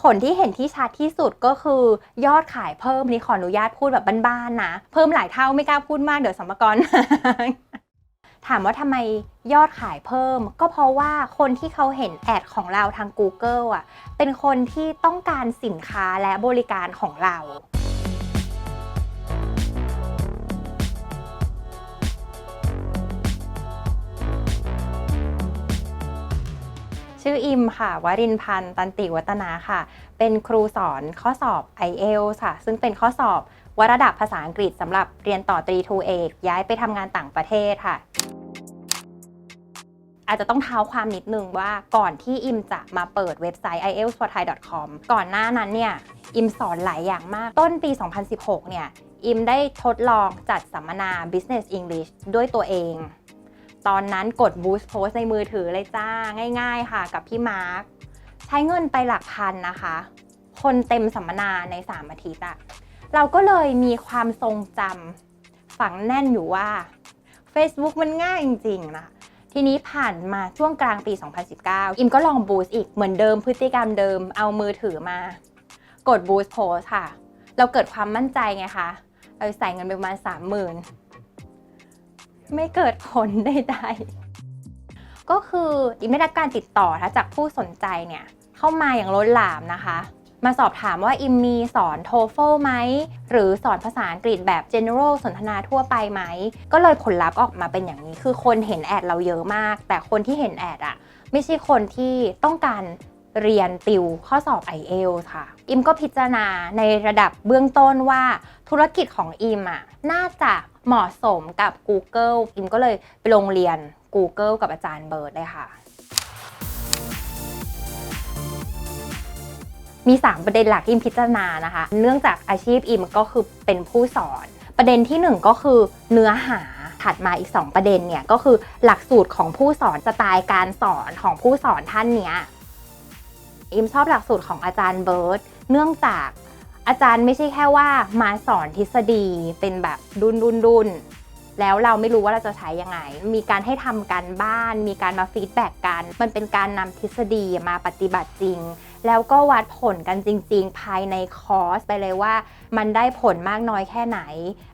ผลที่เห็นที่ชัดที่สุดก็คือยอดขายเพิ่มนี่ขออนุญาตพูดแบบบ้านๆนะ เพิ่มหลายเท่าไม่กล้าพูดมากเดี๋ยวสมภากรถามว่าทำไมยอดขายเพิ่ม ก็เพราะว่าคนที่เขาเห็นแอดของเราทาง Google อะเป็นคนที่ต้องการสินค้าและบริการของเรา ชื่ออิมค่ะวรินพันธ์ตันติวัฒนาค่ะ เป็นครูสอนข้อสอบ IELTS ค่ะ ซึ่งเป็นข้อสอบวระดับภาษาอังกฤษสำหรับเรียนต่อตรีทูเอกย้ายไปทำงานต่างประเทศค่ะ อาจจะต้องเท้าความนิดนึงว่าก่อนที่อิมจะมาเปิดเว็บไซต์ ieltsforthai.com ก่อนหน้านั้นเนี่ย อิมสอนหลายอย่างมาก ต้นปี 2016 เนี่ย อิมได้ทดลองจัดสัมมนา Business English ด้วยตัวเอง ตอนนั้นกด Boost Post ในมือถือเลยจ้าง่าย ๆ ค่ะ กับพี่มาร์คใช้เงินไปหลักพันนะคะ คนเต็มสัมมนาใน 3 อาทิตย์อะเราก็เลยมีความทรงจำฝังแน่นอยู่ว่า Facebook มันง่ายจริงๆนะทีนี้ผ่านมาช่วงกลางปี 2019 อิมก็ลองบูสต์อีกเหมือนเดิมพฤติกรรมเดิมเอามือถือมา กดบูสต์โพสค่ะ เราเกิดความมั่นใจไงคะ เราใส่เงินไปประมาณ 30,000 ไม่เกิดผลใดๆก็คืออิมได้รับการติดต่อจากผู้สนใจเนี่ยเข้ามาอย่างล้นหลามนะคะ มาสอบถามว่าอิมมีสอนโทเฟลไหม หรือสอนภาษาอังกฤษแบบ general สนทนาทั่วไปไหม ก็เลยผลลัพธ์ออกมาเป็นอย่างนี้ คือคนเห็นแอดเราเยอะมาก แต่คนที่เห็นแอดอะไม่ใช่คนที่ต้องการ เรียนติวข้อสอบ i อ l ค่ะ อิมก็พิจารณาในระดับเบื้องต้นว่าธุรกิจของอิมอะน่าจะเหมาะสมกับ Google อิมก็เลยไปลงเรียน Google กับอาจารย์เบิร์ดเลยค่ะ มี 3 ประเด็นหลักที่อิมพิจารณานะคะ เนื่องจากอาชีพอิมก็คือเป็นผู้สอน ประเด็นที่ 1 ก็คือเนื้อหาถัดมาอีก 2 ประเด็นเนี่ยก็คือหลักสูตรของผู้สอนสไตล์การสอนของผู้สอนท่านเนี้ย อิมชอบหลักสูตรของอาจารย์เบิร์ตเนื่องจากอาจารย์ไม่ใช่แค่ว่ามาสอนทฤษฎีเป็นแบบดุนดุนดุนแล้วเราไม่รู้ว่าเราจะใช้ยังไง มีการให้ทำการบ้าน มีการมาฟีดแบ็กกัน มันเป็นการนำทฤษฎีมาปฏิบัติจริง แล้วก็วัดผลกันจริง ๆ ภายในคอร์สไปเลยว่า มันได้ผลมากน้อยแค่ไหน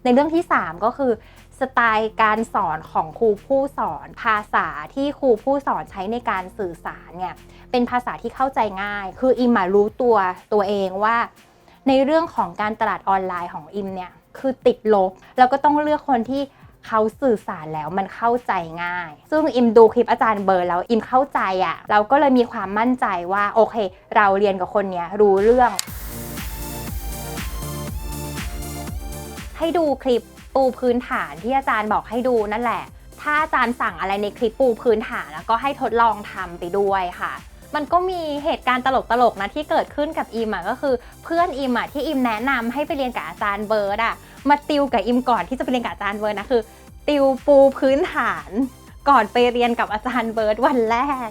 ในเรื่องที่ 3 ก็คือสไตล์การสอนของครูผู้สอน ภาษาที่ครูผู้สอนใช้ในการสื่อสารเนี่ยเป็นภาษาที่เข้าใจง่าย คืออิมมารู้ตัวตัวเองว่า ในเรื่องของการตลาดออนไลน์ของอิมเนี่ยคือติดลบ แล้วก็ต้องเลือกคนที่ เขาสื่อสารแล้วมันเข้าใจง่าย ซึ่งอิมดูคลิปอาจารย์เบิร์แล้วอิมเข้าใจอะ่ะ เราก็เลยมีความมั่นใจว่าโอเค เราเรียนกับคนเนี้ยรู้เรื่อง ให้ดูคลิปปูพื้นฐานที่อาจารย์บอกให้ดูนั่นแหละ ถ้าอาจารย์สั่งอะไรในคลิปปูพื้นฐานแล้วก็ให้ทดลองทำไปด้วยค่ะ มันก็มีเหตุการณ์ตลกๆนะที่เกิดขึ้นกับอิมอะก็คือเพื่อนอิมอะที่อิมแนะนำให้ไปเรียนกับอาจารย์เบิร์ดอะมาติวกับอิมก่อนที่จะไปเรียนกับอาจารย์เบิร์ดนะคือ ติวปูพื้นฐานก่อนไปเรียนกับอาจารย์เบิร์ดวันแรก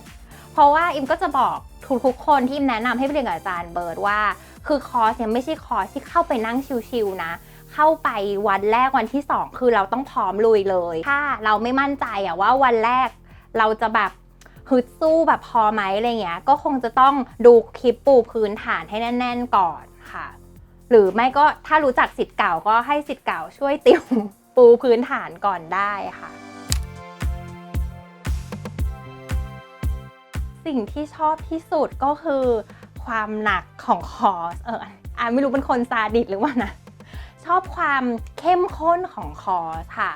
เพราะว่าอิมก็จะบอกทุกๆคนที่อิมแนะนำให้ไปเรียนกับอาจารย์เบิร์ดว่า คือคอร์สเนี่ยไม่ใช่คอร์สที่เข้าไปนั่งชิวๆนะเข้าไปวันแรกวันที่ 2 คือเราต้องพร้อมลุยเลย ถ้าเราไม่มั่นใจอะว่าวันแรกเราจะแบบ ฮึดสู้แบบพอไหมอะไรเงี้ย ก็คงจะต้องดูคลิปปูพื้นฐานให้แน่น ๆ ก่อนค่ะ หรือไม่ก็ถ้ารู้จักสิทธิ์เก่าก็ให้สิทธิ์เก่าช่วยติวปูพื้นฐานก่อนได้ค่ะสิ่งที่ชอบที่สุดก็คือความหนักของคอร์สเอออะไม่รู้เป็นคนซาดิสหรือว่านะ ชอบความเข้มข้นของคอร์สค่ะ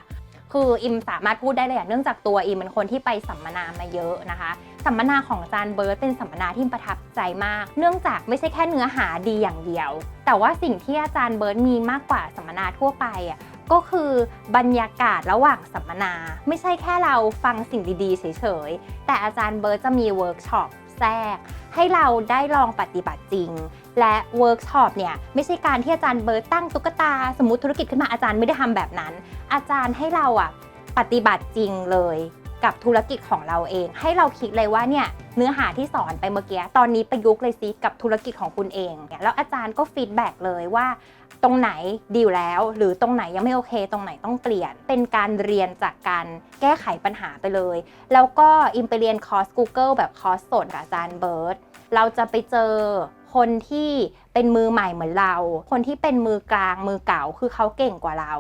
คืออิมสามารถพูดได้เลยอะเนื่องจากตัวอิมเป็นคนที่ไปสัมมนามาเยอะนะคะ สัมมนาของอาจารย์เบิร์ตเป็นสัมมนาที่ประทับใจมาก เนื่องจากไม่ใช่แค่เนื้อหาดีอย่างเดียว แต่ว่าสิ่งที่อาจารย์เบิร์ตมีมากกว่าสัมมนาทั่วไปอะก็คือบรรยากาศระหว่างสัมมนา ไม่ใช่แค่เราฟังสิ่งดีๆ เฉยๆ แต่อาจารย์เบิร์ตจะมีเวิร์กช็อปแทรก ให้เราได้ลองปฏิบัติจริง และเวิร์กช็อปเนี่ยไม่ใช่การที่อาจารย์เบิร์ตตั้งตุ๊กตา สมมติธุรกิจขึ้นมาอาจารย์ไม่ได้ทำแบบนั้น อาจารย์ให้เราอะปฏิบัติจริงเลยกับธุรกิจของเราเอง ให้เราคิดเลยว่าเนี่ยเนื้อหาที่สอนไปเมื่อกี้ตอนนี้ประยุกต์เลยซิกับธุรกิจของคุณเองเนี่ยแล้วอาจารย์ก็ฟีดแบ็กเลยว่า ตรงไหนดีอยู่แล้ว หรือตรงไหนยังไม่โอเค ตรงไหนต้องเปลี่ยน เป็นการเรียนจากการแก้ไขปัญหาไปเลย แล้วก็อิมไปเรียนคอร์ส Google แบบคอร์สสดกับอาจารย์เบิร์ตเราจะไปเจอ คนที่เป็นมือใหม่เหมือนเรา คนที่เป็นมือกลางมือเก่าคือเขาเก่งกว่าเรา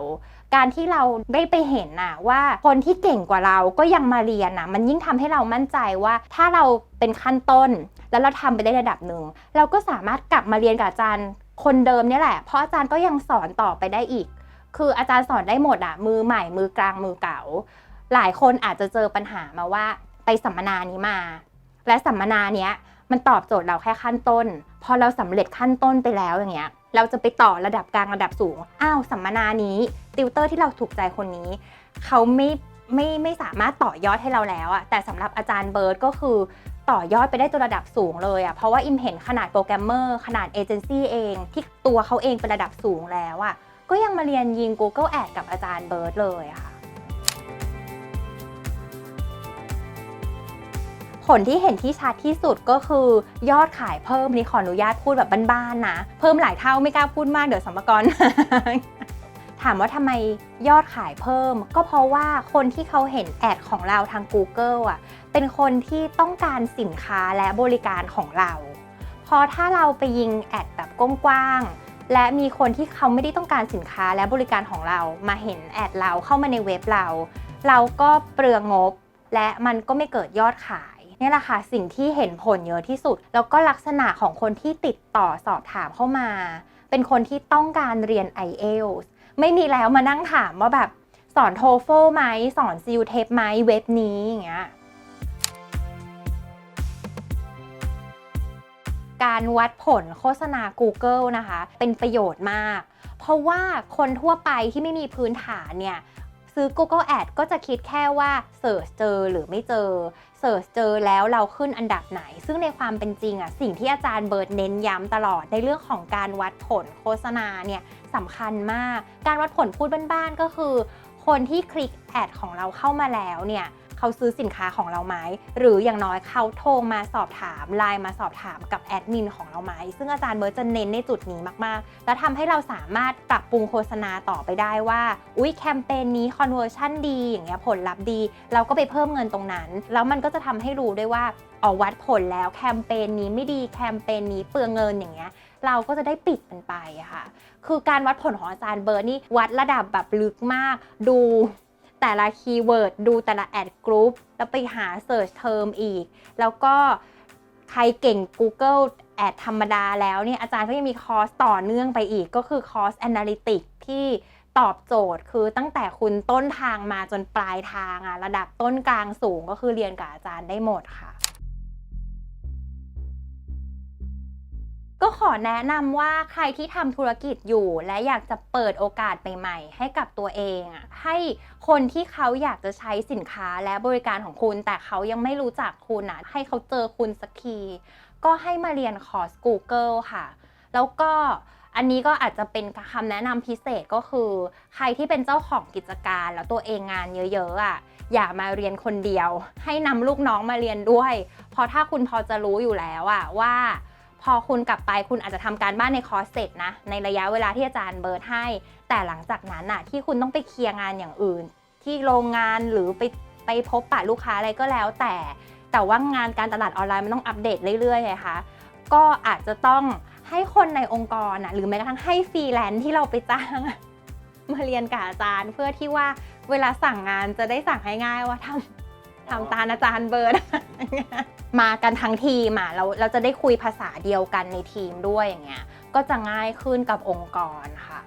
การที่เราได้ไปเห็นน่ะว่าคนที่เก่งกว่าเราก็ยังมาเรียนน่ะมันยิ่งทำให้เรามั่นใจว่าถ้าเราเป็นขั้นต้น แล้วเราทำไปได้ระดับหนึ่งเราก็สามารถกลับมาเรียนกับอาจารย์คนเดิมนี่แหละ เพราะอาจารย์ก็ยังสอนต่อไปได้อีก คืออาจารย์สอนได้หมดอะมือใหม่ มือกลางมือเก่า หลายคนอาจจะเจอปัญหามาว่าไปสัมมนานี้มา และสัมมนาเนี้ยมันตอบโจทย์เราแค่ขั้นต้น พอเราสำเร็จขั้นต้นไปแล้วอย่างเงี้ยเราจะไปต่อระดับกลางระดับสูง อ้าวสัมมนานี้ติวเตอร์ที่เราถูกใจคนนี้ เขาไม่ไม่ไม่สามารถต่อยอดให้เราแล้วอะแต่สำหรับอาจารย์เบิร์ดก็คือต่อยอดไปได้ตัวระดับสูงเลยอะเพราะว่าอิมเห็นขนาดโปรแกรมเมอร์ขนาดเอเจนซี่เอง ที่ตัวเขาเองเป็นระดับสูงแล้วอะก็ยังมาเรียนยิง Google Ad กับอาจารย์เบิร์ดเลยอะค่ะ ผลที่เห็นที่ชัดที่สุดก็คือยอดขายเพิ่มนี่ขออนุญาตพูดแบบบ้านๆนะ เพิ่มหลายเท่าไม่กล้าพูดมากเดี๋ยวสัมภากรถามว่าทำไมยอดขายเพิ่ม ก็เพราะว่าคนที่เขาเห็นแอดของเราทาง Google อะเป็นคนที่ต้องการสินค้าและบริการของเรา พอถ้าเราไปยิงแอดแบบกว้างๆและมีคนที่เขาไม่ได้ต้องการสินค้าและบริการของเรา มาเห็นแอดเราเข้ามาในเว็บเรา เราก็เปลืองงบ และมันก็ไม่เกิดยอดขาย นี่แหละค่ะสิ่งที่เห็นผลเยอะที่สุด แล้วก็ลักษณะของคนที่ติดต่อสอบถามเข้ามา เป็นคนที่ต้องการเรียน IELTS ไม่มีแล้วมานั่งถามว่าแบบสอนโทโฟไหมสอนซิลเทปไหมเว็บนี้อย่างเงี้ยการวัดผลโฆษณา Google นะคะ เป็นประโยชน์มาก เพราะว่าคนทั่วไปที่ไม่มีพื้นฐานเนี่ย ซื้อ Google Ad ก็จะคิดแค่ว่าเสิร์ชเจอหรือไม่เจอเสิร์ชเจอแล้วเราขึ้นอันดับไหน ซึ่งในความเป็นจริงอะสิ่งที่อาจารย์เบิร์ดเน้นย้ำตลอดในเรื่องของการวัดผลโฆษณาเนี่ยสำคัญมาก การวัดผลพูดบ้านๆก็คือ คนที่คลิกแอดของเราเข้ามาแล้วเนี่ย เขาซื้อสินค้าของเราไหมหรืออย่างน้อยเขาโทรมาสอบถามไลน์มาสอบถามกับแอดมินของเราไหมซึ่งอาจารย์เบิร์ตจะเน้นในจุดนี้มากๆ แล้วทำให้เราสามารถปรับปรุงโฆษณาต่อไปได้ว่าอุ๊ยแคมเปญนี้คอนเวอร์ชันดีอย่างเงี้ยผลลัพธ์ดี เราก็ไปเพิ่มเงินตรงนั้น แล้วมันก็จะทำให้รู้ด้วยว่าออกวัดผลแล้วแคมเปญนี้ไม่ดีแคมเปญนี้เปลืองเงินอย่างเงี้ยเราก็จะได้ปิดมันไปค่ะ คือการวัดผลของอาจารย์เบิร์นี่วัดระดับแบบลึกมาก ดู แต่ละคีย์เวิร์ดดูแต่ละแอดกรุ๊ปแล้วไปหาเสิร์ชเทอมอีก แล้วก็ใครเก่ง Google แอดธรรมดาแล้วเนี่ยอาจารย์ก็ยังมีคอร์สต่อเนื่องไปอีก ก็คือคอร์ส Analytics ที่ตอบโจทย์คือตั้งแต่คุณต้นทางมาจนปลายทางอะระดับต้นกลางสูงก็คือเรียนกับอาจารย์ได้หมดค่ะ ก็ขอแนะนำว่าใครที่ทำธุรกิจอยู่และอยากจะเปิดโอกาสใหม่ๆให้กับตัวเองอะให้คนที่เขาอยากจะใช้สินค้าและบริการของคุณ แต่เขายังไม่รู้จักคุณอะให้เขาเจอคุณสักที ก็ให้มาเรียนคอร์ส Google ค่ะ แล้วก็อันนี้ก็อาจจะเป็นคำแนะนำพิเศษก็คือ ใครที่เป็นเจ้าของกิจการแล้วตัวเองงานเยอะๆอะอย่ามาเรียนคนเดียว ให้นำลูกน้องมาเรียนด้วย เพราะถ้าคุณพอจะรู้อยู่แล้วอะว่า พอคุณกลับไปคุณอาจจะทำการบ้านในคอร์สเสร็จนะ ในระยะเวลาที่อาจารย์เบิร์ดให้ แต่หลังจากนั้นน่ะที่คุณต้องไปเคลียร์งานอย่างอื่น ที่โรงงานหรือไปไปพบปะลูกค้าอะไรก็แล้ว แต่แต่ว่างานการตลาดออนไลน์มันต้องอัปเดตเรื่อยๆไงคะ ก็อาจจะต้องให้คนในองค์กรน่ะหรือแม้กระทั่งให้ฟรีแลนซ์ที่เราไปจ้างมาเรียนกับอาจารย์ เพื่อที่ว่าเวลาสั่งงานจะได้สั่งให้ง่ายว่าทำ ทำตาอาจารย์เบิร์ด มากันทั้งทีมอะเราเราจะได้คุยภาษาเดียวกันในทีมด้วยอย่างเงี้ยก็จะง่ายขึ้นกับองค์กรค่ะ